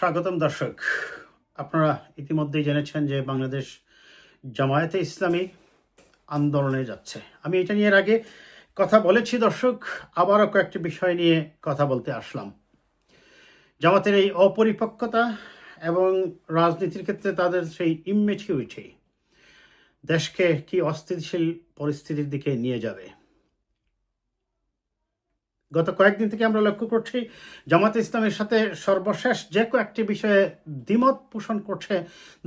স্বাগতম দর্শক। আপনারা ইতিমধ্যেই জেনেছেন যে বাংলাদেশ জামায়াতে ইসলামী আন্দোলনে যাচ্ছে। আমি এটা নিয়ে এর আগে কথা বলেছি দর্শক, আবারও কয়েকটি বিষয় নিয়ে কথা বলতে আসলাম। জামাতের এই অপরিপক্কতা এবং রাজনীতির ক্ষেত্রে তাদের সেই ইমেচিউরিটি দেশকে কি অস্থিতিশীল পরিস্থিতির দিকে নিয়ে যাবে? গত কয়েকদিন থেকে আমরা লক্ষ্য করছি জামাতে ইসলামের সাথে সর্বশেষ যে কয়েকটি বিষয়ে দ্বিমত পোষণ করছে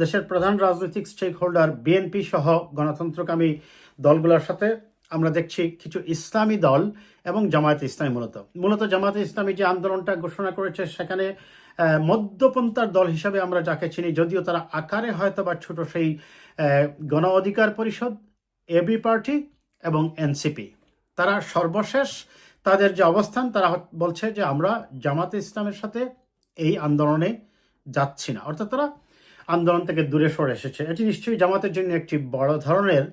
দেশের প্রধান রাজনৈতিক স্টেক হোল্ডার বিএনপি সহ গণতন্ত্রকামী দলগুলোর সাথে, আমরা দেখছি কিছু ইসলামী দল এবং জামায়াত ইসলামী মূলত। মূলত জামায়াতে ইসলামী যে আন্দোলনটা ঘোষণা করেছে, সেখানে মধ্যপন্থার দল হিসাবে আমরা যাকে চিনি, যদিও তারা আকারে হয়তো বা ছোট সেই গণ অধিকার পরিষদ এবি পার্টি এবং এনসিপি তারা সর্বশেষ তাদের যে অবস্থান, তারা বলছে যে আমরা জামাতে ইসলামের সাথে এই আন্দোলনে যাচ্ছি না। অর্থাৎ তারা আন্দোলন থেকে দূরে সরে এসেছে। এটি নিশ্চয়ই জামাতের জন্য একটি বড় ধরনের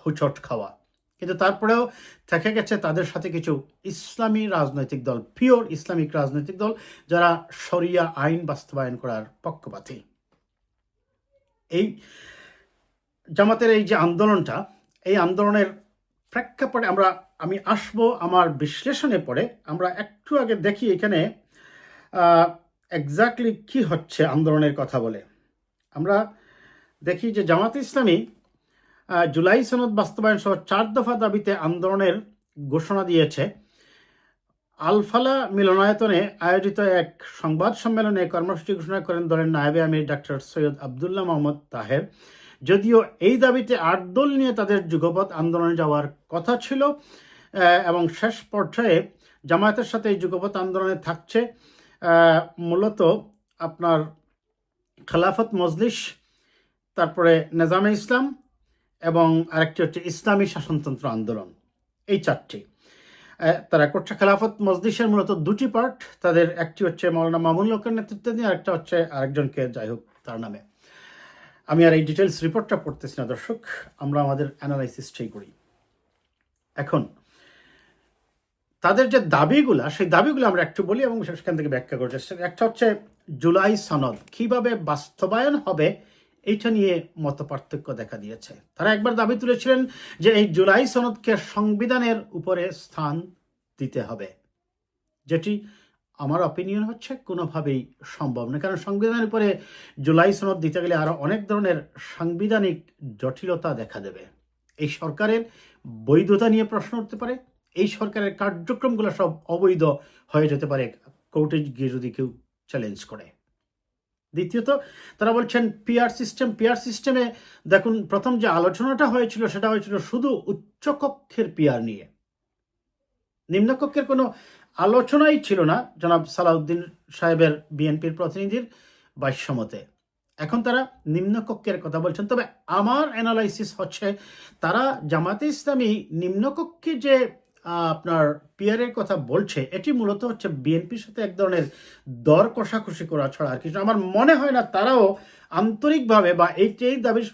হুচট খাওয়া। কিন্তু তারপরেও থেকে গেছে তাদের সাথে কিছু ইসলামী রাজনৈতিক দল, পিওর ইসলামিক রাজনৈতিক দল, যারা শরিয়া আইন বাস্তবায়ন করার পক্ষপাতী। এই জামাতের এই যে আন্দোলনটা, এই আন্দোলনের প্রেক্ষাপটে আমরা আমি আসব আমার বিশ্লেষণে পড়ে আমরা একটু আগে দেখি এখানে এক্স্যাক্টলি কি হচ্ছে আন্দোলনের কথা বলে। আমরা দেখি যে জামাত ইসলামী জুলাই সনদ বাস্তবায়ন সহ চার দফা দাবিতে আন্দোলনের ঘোষণা দিয়েছে। আলফালা মিলনায়তনে আয়োজিত এক সংবাদ সম্মেলনে কর্মসূচি ঘোষণা করেন দলের নায়েবে আমির ডাক্তার সৈয়দ আবদুল্লাহ মোহাম্মদ তাহের। যদিও এই দাবিতে আট দল নিয়ে তাদের যুগপৎ আন্দোলনে যাওয়ার কথা ছিল এবং শেষ পর্যায়ে জামায়াতের সাথে এই যুগপৎ আন্দোলনে থাকছে মূলত আপনার খেলাফত মজলিস, তারপরে নেজামে ইসলাম এবং আরেকটি হচ্ছে ইসলামী শাসনতন্ত্র আন্দোলন। এই চারটি। তারা করছে খেলাফত মজলিসের মূলত দুটি পার্ট। তাদের একটি হচ্ছে মৌলানা মামুন লোকের নেতৃত্বে নিয়ে, আরেকটা হচ্ছে আরেকজনকে, যাই হোক, তার নামে। আমি আর এই ডিটেলস রিপোর্টটা পড়তেছি না, দর্শক। আমরা আমাদের অ্যানালাইসিসটাই করি। এখন, তাদের যে দাবিগুলা, সেই দাবিগুলো আমরা একটু বলি এবং সেখান থেকে ব্যাখ্যা করার চেষ্টা। একটা হচ্ছে জুলাই সনদ। কীভাবে বাস্তবায়ন হবে, এইটা নিয়ে মত পার্থক্য দেখা দিয়েছে। তারা একবার দাবি তুলেছিলেন যে এই জুলাই সনদকে সংবিধানের উপরে স্থান দিতে হবে। যেটি আমার অপিনিয়ন হচ্ছে কোনোভাবেই সম্ভব না কারণ সংবিধানের উপরে জুলাই সনদ দিতে গেলে আরও অনেক ধরনের সাংবিধানিক জটিলতা দেখা দেবে। এই সরকারের বৈধতা নিয়ে প্রশ্ন উঠতে পারে, এই সরকারের কার্যক্রমগুলো সব অবৈধ হয়ে যেতে পারে, কোর্টে গিয়ে যদি কেউ চ্যালেঞ্জ করে। দ্বিতীয়ত, তারা বলছেন পিআর সিস্টেম পিআর সিস্টেমে দেখুন, প্রথম যে আলোচনাটা হয়েছিল, সেটা হয়েছিল শুধু উচ্চকক্ষের পিআর নিয়ে। নিম্নকক্ষের কোনো আলোচনাই ছিল না জনাব সালাউদ্দিন সাহেবের বিএনপির প্রতিনিধির বাস্যমতে এখন তারা নিম্নকক্ষের কথা বলছেন। তবে আমার অ্যানালাইসিস হচ্ছে, তারা জামাতে ইসলামী নিম্নকক্ষে যে আপনার পিয়ারের কথা বলছে, এটি মূলত হচ্ছে বিএনপির সাথে এক ধরনের দর কষাকষি করা ছাড়া আর কিছু আমার মনে হয় না তারাও আন্তরিকভাবে বা এইটাই দাবির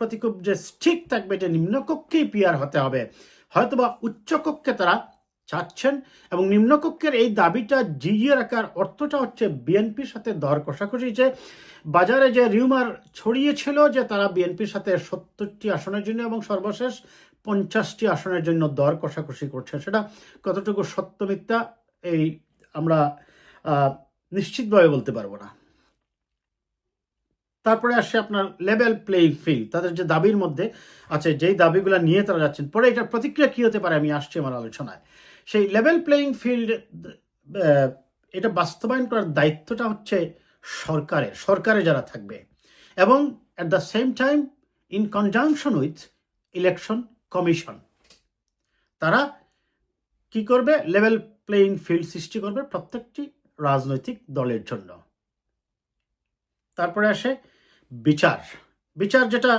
প্রতি খুব যে ঠিক থাকবে যে নিম্নকক্ষেই পিয়ার হতে হবে, হয়তোবা উচ্চকক্ষে তারা চাচ্ছেন এবং নিম্নকক্ষের এই দাবিটা জিজিয়ে রাখার অর্থটা হচ্ছে বিএনপির সাথে দর কষাকষি যে বাজারে যে রিউমার ছড়িয়েছিল যে তারা বিএনপির সাথে সত্তরটি আসনের জন্য এবং সর্বশেষ পঞ্চাশটি আসনের জন্য দর কষাকষি করছে। সেটা কতটুকু সত্য মিথ্যা এই আমরা নিশ্চিতভাবে বলতে পারব না। তারপরে আসে আপনার লেভেল প্লেইং ফিল্ড। তাদের যে দাবির মধ্যে আছে, যেই দাবিগুলো নিয়ে তারা যাচ্ছেন, পরে এটার প্রতিক্রিয়া কী হতে পারে আমি আসছি আমার আলোচনায়। সেই লেভেল প্লেইং ফিল্ড এটা বাস্তবায়ন করার দায়িত্বটা হচ্ছে সরকারের, সরকারে যারা থাকবে। এবং at the same time in conjunction with election commission তারা কি করবে? লেভেল প্লেইং ফিল্ড সৃষ্টি করবে প্রত্যেকটি রাজনৈতিক দলের জন্য। তারপরে আসে বিচার। বিচার যেটা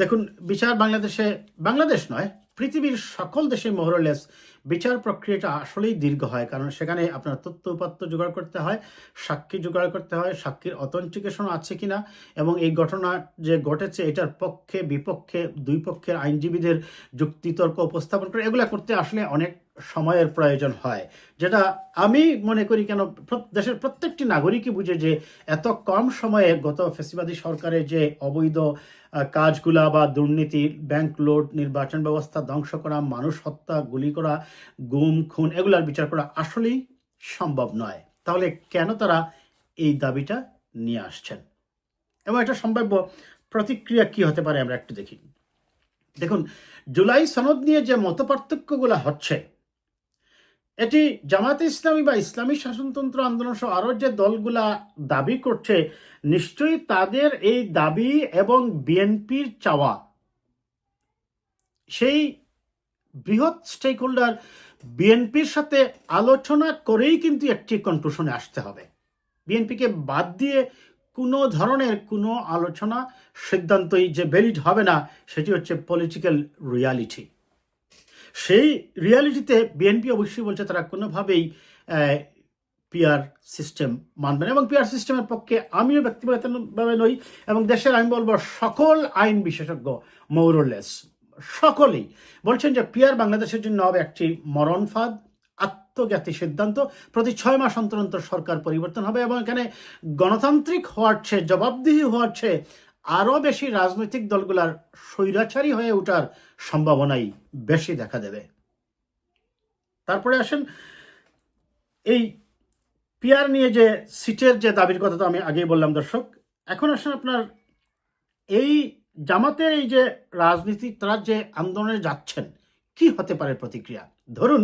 দেখুন, বিচার বাংলাদেশে, বাংলাদেশ নয় পৃথিবীর সকল দেশে মোহরলেস বিচার প্রক্রিয়াটা আসলেই দীর্ঘ হয়। কারণ সেখানে আপনার তথ্য উপাত্ত জোগাড় করতে হয়, সাক্ষী জোগাড় করতে হয়, সাক্ষীর অথেন্টিকেশন আছে কিনা এবং এই ঘটনা যে ঘটেছে এটার পক্ষে, বিপক্ষে, দুই পক্ষের আইনজীবীদের যুক্তিতর্ক উপস্থাপন করে এগুলো করতে আসলে অনেক সময়ের প্রয়োজন হয়। যেটা আমি মনে করি কেন দেশের প্রত্যেকটি নাগরিকই বুঝে যে এত কম সময়ে গত ফেসিবাদী সরকারের যে অবৈধ কাজগুলা বা দুর্নীতি, ব্যাংক লোড, নির্বাচন ব্যবস্থা ধ্বংস করা, মানুষ হত্যা, গুলি করা, গুম, খুন এগুলার বিচার করা আসলেই সম্ভব নয়। তাহলে কেন তারা এই দাবিটা নিয়ে আসছেন? এবং এটা সম্ভাব্য প্রতিক্রিয়া কি হতে পারে আমরা একটু দেখি। দেখুন, জুলাই সনদ নিয়ে যে মত পার্থক্যগুলো হচ্ছে এটি জামাতে ইসলামী বা ইসলামী শাসনতন্ত্র আন্দোলন সহ আরও যে দলগুলা দাবি করছে, নিশ্চয়ই তাদের এই দাবি এবং বিএনপির চাওয়া। সেই বৃহৎ স্টেক হোল্ডার বিএনপির সাথে আলোচনা করেই কিন্তু একটি কনক্লুশনে আসতে হবে। বিএনপিকে বাদ দিয়ে কোনো ধরনের কোনো আলোচনা সিদ্ধান্তই যে ভ্যালিড হবে না, সেটি হচ্ছে পলিটিক্যাল রিয়ালিটি সেই রিয়ালিটিতে বিএনপি অবশ্যই বলছে তারা কোনোভাবেই পিআর সিস্টেম মানবে না এবং পিআর সিস্টেমের পক্ষে আমিও ব্যক্তিগতভাবে নই এবং দেশের, আমি বলব, সকল আইন বিশেষজ্ঞ মৌরলেস সকলেই বলছেন যে পিআর বাংলাদেশের জন্য হবে একটি মরণ ফাঁদ আত্মজ্ঞাতি সিদ্ধান্ত। প্রতি ছয় মাস অন্তর অন্তর সরকার পরিবর্তন হবে এবং এখানে গণতান্ত্রিক হওয়ার চেয়ে, জবাবদিহি হওয়ার চেয়ে আরও বেশি রাজনৈতিক দলগুলার স্বৈরাচারী হয়ে ওঠার সম্ভাবনাই বেশি দেখা দেবে। তারপরে আসেন, এই পিয়ার নিয়ে যে সিটের যে দাবির কথা তো আমি আগেই বললাম দর্শক, এখন আসেন আপনার এই জামাতের এই যে রাজনীতি তারা যে আন্দোলনে যাচ্ছেন, কি হতে পারে প্রতিক্রিয়া? ধরুন,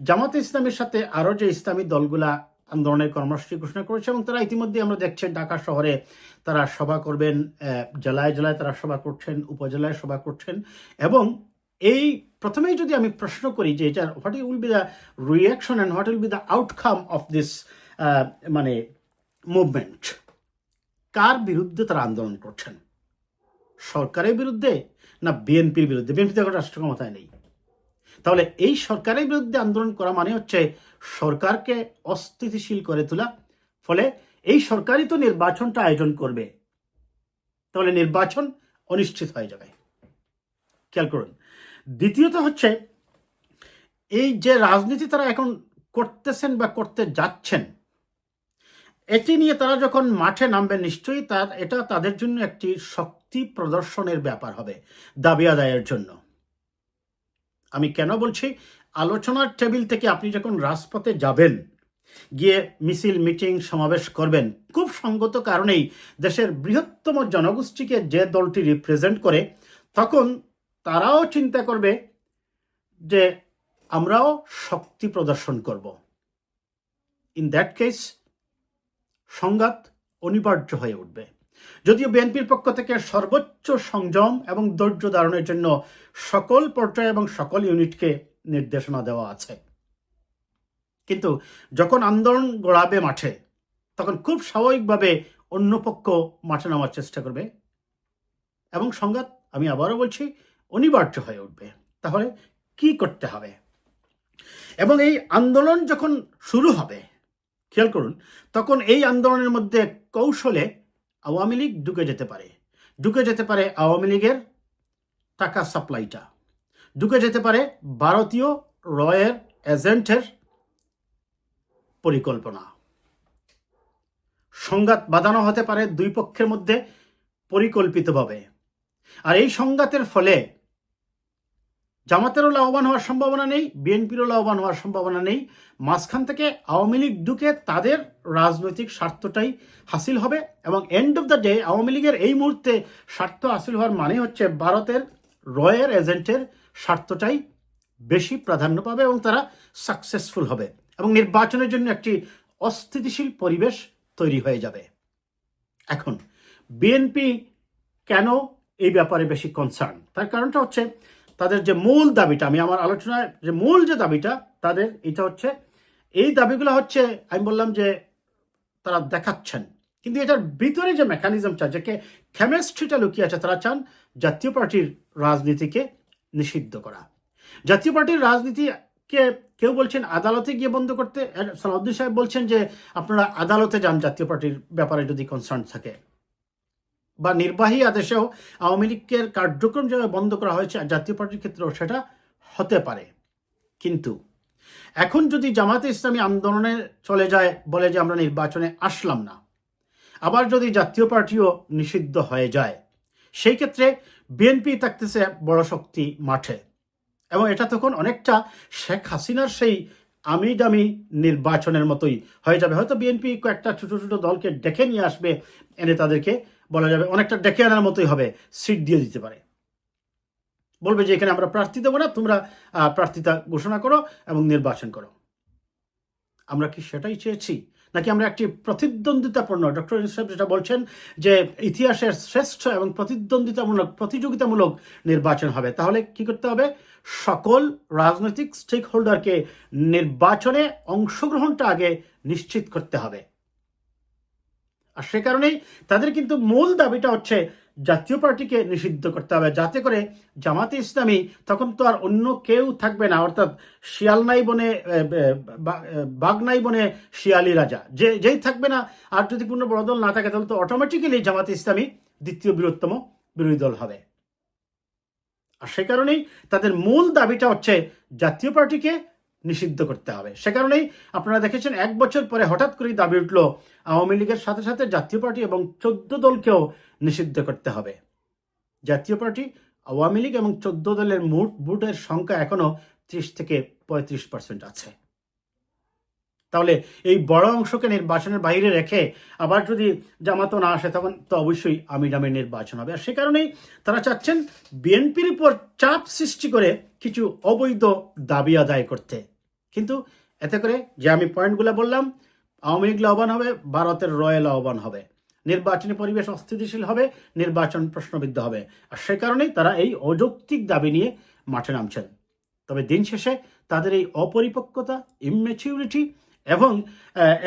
জামাতে ইসলামের সাথে আরও যে ইসলামী দলগুলা আন্দোলনের কর্মসূচি ঘোষণা করেছে এবং তারা ইতিমধ্যে আমরা দেখছি ঢাকা শহরে তারা সভা করবেন জেলায় জেলায় তারা সভা করছেন, উপজেলায় সভা করছেন এবং এই প্রথমেই যদি আমি প্রশ্ন করি যে এটা what will be the reaction and what will be the outcome of this মানে মুভমেন্ট? কার বিরুদ্ধে তারা আন্দোলন করছেন? সরকারের বিরুদ্ধে না বিএনপির বিরুদ্ধে? বিএনপি তো এখন রাষ্ট্র ক্ষমতায় নেই। তাহলে এই সরকারের বিরুদ্ধে আন্দোলন করা মানে হচ্ছে সরকারকে অস্থিতিশীল করে তোলা। ফলে এই সরকারই তো নির্বাচনটা আয়োজন করবে। তাহলে নির্বাচন অনিশ্চিত হয়ে যাবে। খেয়াল করুন। দ্বিতীয়ত হচ্ছে, এই যে রাজনীতি তারা এখন করতেছেন বা করতে যাচ্ছেন, এটি নিয়ে তারা যখন মাঠে নামবে নিশ্চয়ই তার, এটা তাদের জন্য একটি শক্তি প্রদর্শনের ব্যাপার হবে, দাবি আদায়ের জন্য। আমি কেন বলছি? আলোচনার টেবিল থেকে আপনি যখন রাজপথে যাবেন, গিয়ে মিছিল, মিটিং, সমাবেশ করবেন, খুব সঙ্গত কারণেই দেশের বৃহত্তম জনগোষ্ঠীকে যে দলটি রিপ্রেজেন্ট করে, তখন তারাও চিন্তা করবে যে আমরাও শক্তি প্রদর্শন করব। ইন দ্যাট কেস সংঘাত অনিবার্য হয়ে উঠবে। যদিও বিএনপির পক্ষ থেকে সর্বোচ্চ সংযম এবং ধৈর্য ধারণের জন্য সকল পর্যায়ে এবং সকল ইউনিটকে নির্দেশনা দেওয়া আছে। কিন্তু যখন আন্দোলন গড়াবে মাঠে, তখন খুব স্বাভাবিকভাবে অন্য পক্ষ মাঠে নামার চেষ্টা করবে এবং সংঘাত, আমি আবারও বলছি, অনিবার্য হয়ে উঠবে। তাহলে কি করতে হবে? এবং এই আন্দোলন যখন শুরু হবে, খেয়াল করুন, তখন এই আন্দোলনের মধ্যে কৌশলে আওয়ামী লীগ ঢুকে যেতে পারে। ঢুকে যেতে পারে আওয়ামী লীগের টাকা সাপ্লাইটা। ঢুকে যেতে পারে ভারতীয় রয়ের এজেন্টের পরিকল্পনা। সংঘাত বাঁধানো হতে পারে দুই পক্ষের মধ্যে পরিকল্পিতভাবে। আর এই সংঘাতের ফলে জামাতেরও লাভবান হওয়ার সম্ভাবনা নেই, বিএনপিরও লাভবান হওয়ার সম্ভাবনা নেই। মাঝখান থেকে আওয়ামী লীগ ঢুকে তাদের রাজনৈতিক স্বার্থটাই হাসিল হবে এবং end of the day Awami লীগের এই মুহূর্তে স্বার্থ হাসিল হওয়ার মানে হচ্ছে ভারতের রয়ের এজেন্টের স্বার্থটাই বেশি প্রাধান্য পাবে এবং তারা সাকসেসফুল হবে এবং নির্বাচনের জন্য একটি অস্থিতিশীল পরিবেশ তৈরি হয়ে যাবে। এখন, বিএনপি কেন এই ব্যাপারে বেশি কনসার্ন তার কারণটা হচ্ছে তাদের যে মূল দাবিটা, আমি আমার আলোচনায় যে মূল যে দাবিটা, তাদের এটা হচ্ছে, এই দাবিগুলো হচ্ছে, আমি বললাম যে তারা দেখাচ্ছেন। কিন্তু এটার ভিতরে যে মেকানিজম মেকানিজমটা যে কেমিস্ট্রিটা লুকিয়ে আছে, তারা চান জাতীয় পার্টির রাজনীতিকে নিষিদ্ধ করা। জাতীয় পার্টির রাজনীতিকে কেউ বলছেন আদালতে গিয়ে বন্ধ করতে সালাউদ্দিন সাহেব বলছেন যে আপনারা আদালতে যান জাতীয় পার্টির ব্যাপারে যদি কনসার্ন থাকে। বা নির্বাহী আদেশেও আওয়ামী লীগের কার্যক্রম যেভাবে বন্ধ করা হয়েছে জাতীয় পার্টির ক্ষেত্রেও সেটা হতে পারে। কিন্তু এখন যদি জামাতে ইসলামী আন্দোলনে চলে যায় বলে যে আমরা নির্বাচনে আসলাম না, আবার যদি জাতীয় পার্টিও নিষিদ্ধ হয়ে যায়, সেই ক্ষেত্রে বিএনপি থাকতেছে বড় শক্তি মাঠে। এবং এটা তখন অনেকটা শেখ হাসিনার সেই আমি দামি নির্বাচনের মতোই হয়ে যাবে। হয়তো বিএনপি কয়েকটা ছোটো ছোটো দলকে ডেকে নিয়ে আসবে, এনে তাদেরকে বলা যাবে, অনেকটা ডেকে আনার মতোই হবে, সিট দিয়ে দিতে পারে। বলবে যে এখানে আমরা প্রার্থী দেবো না, তোমরা প্রার্থিতা ঘোষণা করো এবং নির্বাচন করো। আমরা কি সেটাই চেয়েছি? নাকি আমরা একটি প্রতিদ্বন্দ্বিতাপূর্ণ, ডক্টর সাহেব যেটা বলছেন যে ইতিহাসের শ্রেষ্ঠ এবং প্রতিদ্বন্দ্বিতামূলক, প্রতিযোগিতামূলক নির্বাচন হবে, তাহলে কি করতে হবে? সকল রাজনৈতিক স্টেক হোল্ডারকে নির্বাচনে অংশগ্রহণটা আগে নিশ্চিত করতে হবে। আর সে কারণেই তাদের কিন্তু মূল দাবিটা হচ্ছে জাতীয় পার্টিকে নিষিদ্ধ করতে হবে। যাতে করে জামাতে ইসলামী তখন তো আর অন্য কেউ থাকবে না, অর্থাৎ শিয়াল নাই বনে বাঘ নাই বনে শিয়ালি রাজা। যে, যেই থাকবে না, আর যদি কোনো বড় দল না থাকে, তাহলে তো অটোমেটিক্যালি জামাতে ইসলামী দ্বিতীয় বৃহত্তম বিরোধী দল হবে। আর সে কারণেই তাদের মূল দাবিটা হচ্ছে জাতীয় পার্টিকে নিষিদ্ধ করতে হবে। সে কারণেই আপনারা দেখেছেন এক বছর পরে হঠাৎ করেই দাবি উঠল, আওয়ামী লীগের সাথে সাথে জাতীয় পার্টি এবং চোদ্দ দলকেও নিষিদ্ধ করতে হবে। জাতীয় পার্টি, আওয়ামী লীগ এবং চোদ্দ দলের মোট ভোটের সংখ্যা এখনও ত্রিশ থেকে পঁয়ত্রিশ পার্সেন্ট আছে। তাহলে এই বড় অংশকে নির্বাচনের বাইরে রেখে আবার যদি জামাতও না আসে, তখন তো অবশ্যই আমি নামে নির্বাচন হবে। আর সে কারণেই তারা চাচ্ছেন বিএনপির উপর চাপ সৃষ্টি করে কিছু অবৈধ দাবি আদায় করতে। কিন্তু এতে করে যে আমি পয়েন্টগুলো বললাম, আওয়ামী লীগ লাভবান হবে, ভারতের রয়্যাল লাভবান হবে। নির্বাচনী পরিবেশ অস্থিতিশীল হবে, নির্বাচন প্রশ্নবিদ্ধ হবে। আর সে কারণেই তারা এই অযৌক্তিক দাবি নিয়ে মাঠে নামছেন। তবে দিন শেষে তাদের এই অপরিপক্কতা ইমেচিউরিটি এবং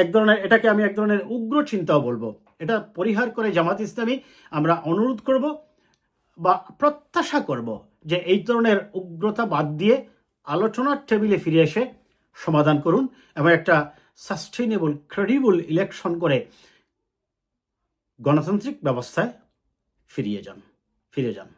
এক ধরনের, এটাকে আমি এক ধরনের উগ্র চিন্তাও বলব। এটা পরিহার করে জামাত ইসলামী আমরা অনুরোধ করব বা প্রত্যাশা করব যে এই ধরনের উগ্রতা বাদ দিয়ে আলোচনার টেবিলে ফিরে এসে সমাধান করুন এবং একটা সাস্টেইনেবল ক্রেডিবল ইলেকশন করে গণতান্ত্রিক ব্যবস্থায় ফিরিয়ে যান, ফিরে যান।